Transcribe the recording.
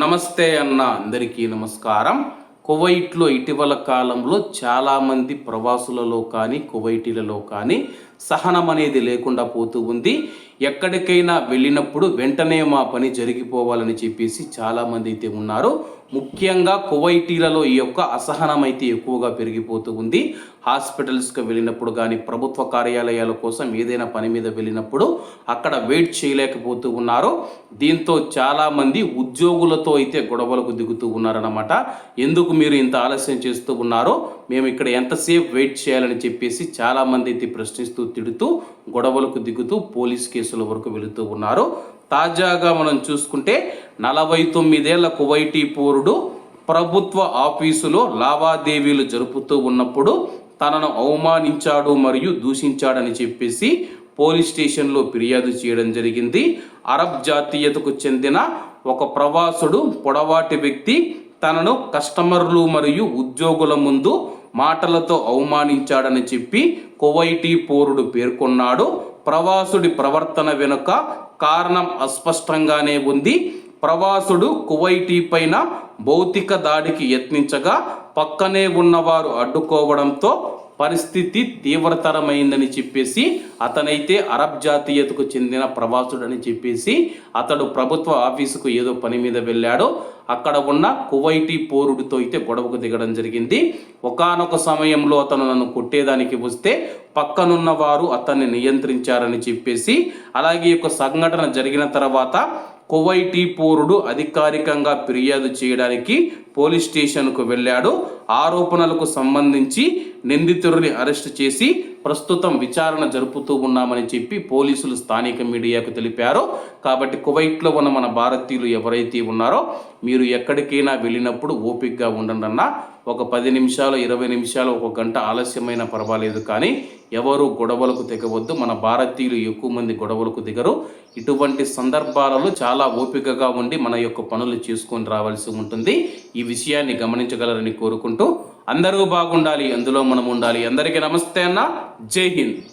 నమస్తే అన్న అందరికీ నమస్కారం. కువైట్లో ఇటీవల కాలంలో చాలామంది ప్రవాసులలో కానీ కువైటీలలో కానీ సహనం అనేది లేకుండా పోతూ ఉంది. ఎక్కడికైనా వెళ్ళినప్పుడు వెంటనే మా పని జరిగిపోవాలని చెప్పేసి చాలామంది అయితే ఉన్నారు. ముఖ్యంగా కువైటీలలో ఈ యొక్క అసహనం అయితే ఎక్కువగా పెరిగిపోతూ ఉంది. హాస్పిటల్స్కి వెళ్ళినప్పుడు కానీ ప్రభుత్వ కార్యాలయాల కోసం ఏదైనా పని మీద వెళ్ళినప్పుడు అక్కడ వెయిట్ చేయలేకపోతూ ఉన్నారు. దీంతో చాలామంది ఉద్యోగులతో అయితే గొడవలకు దిగుతూ ఉన్నారన్నమాట. ఎందుకు మీరు ఇంత ఆలస్యం చేస్తూ ఉన్నారో? మేము ఇక్కడ ఎంతసేపు వెయిట్ చేయాలని చెప్పేసి చాలామంది అయితే ప్రశ్నిస్తూ తిడుతూ గొడవలకు దిగుతూ పోలీస్ కేసుల వరకు వెళుతూ ఉన్నారు. తాజాగా మనం చూసుకుంటే నలభై తొమ్మిదేళ్ళ కువైటీ పౌరుడు ప్రభుత్వ ఆఫీసులో లావాదేవీలు జరుపుతూ ఉన్నప్పుడు తనను అవమానించాడు మరియు దూషించాడని చెప్పేసి పోలీస్ స్టేషన్లో ఫిర్యాదు చేయడం జరిగింది. అరబ్ జాతీయతకు చెందిన ఒక ప్రవాసుడు పొడవాటి వ్యక్తి తనను కస్టమర్లు మరియు ఉద్యోగుల ముందు మాటలతో అవమానించాడని చెప్పి కువైటీ పౌరుడు పేర్కొన్నాడు. ప్రవాసుడి ప్రవర్తన వెనుక కారణం అస్పష్టంగానే ఉంది. ప్రవాసుడు కువైటీ పైన భౌతిక దాడికి యత్నించగా పక్కనే ఉన్నవారు అడ్డుకోవడంతో పరిస్థితి తీవ్రతరమైందని చెప్పేసి అతనైతే అరబ్ జాతీయతకు చెందిన ప్రవాసుడని చెప్పేసి అతడు ప్రభుత్వ ఆఫీసుకు ఏదో పని మీద వెళ్ళాడు. అక్కడ ఉన్న కువైటీ పోరుడితో అయితే గొడవకు దిగడం జరిగింది. ఒకానొక సమయంలో అతను నన్ను కొట్టేదానికి వస్తే పక్కనున్న వారు అతన్ని నియంత్రించారని చెప్పేసి అలాగే ఒక సంఘటన జరిగిన తర్వాత కువైటీ పౌరుడు అధికారికంగా ఫిర్యాదు చేయడానికి పోలీస్ స్టేషన్కు వెళ్ళాడు. ఆరోపణలకు సంబంధించి నిందితుడిని అరెస్ట్ చేసి ప్రస్తుతం విచారణ జరుపుతూ ఉన్నామని చెప్పి పోలీసులు స్థానిక మీడియాకు తెలిపారు. కాబట్టి కువైట్లో ఉన్న మన భారతీయులు ఎవరైతే ఉన్నారో మీరు ఎక్కడికైనా వెళ్ళినప్పుడు ఓపికగా ఉండండి అన్న ఒక పది నిమిషాలు ఇరవై నిమిషాలు ఒక గంట ఆలస్యమైన పర్వాలేదు కానీ ఎవరు గొడవలకు దిగవద్దు మన భారతీయులు ఎక్కువ మంది గొడవలకు దిగరు. ఇటువంటి సందర్భాలలో చాలా ఓపికగా ఉండి మన యొక్క పనులు చేసుకొని రావాల్సి ఉంటుంది. ఈ విషయాన్ని గమనించగలరని కోరుకుంటూ అందరూ బాగుండాలి అందులో మనం ఉండాలి అందరికీ నమస్తే అన్న. జై హింద్.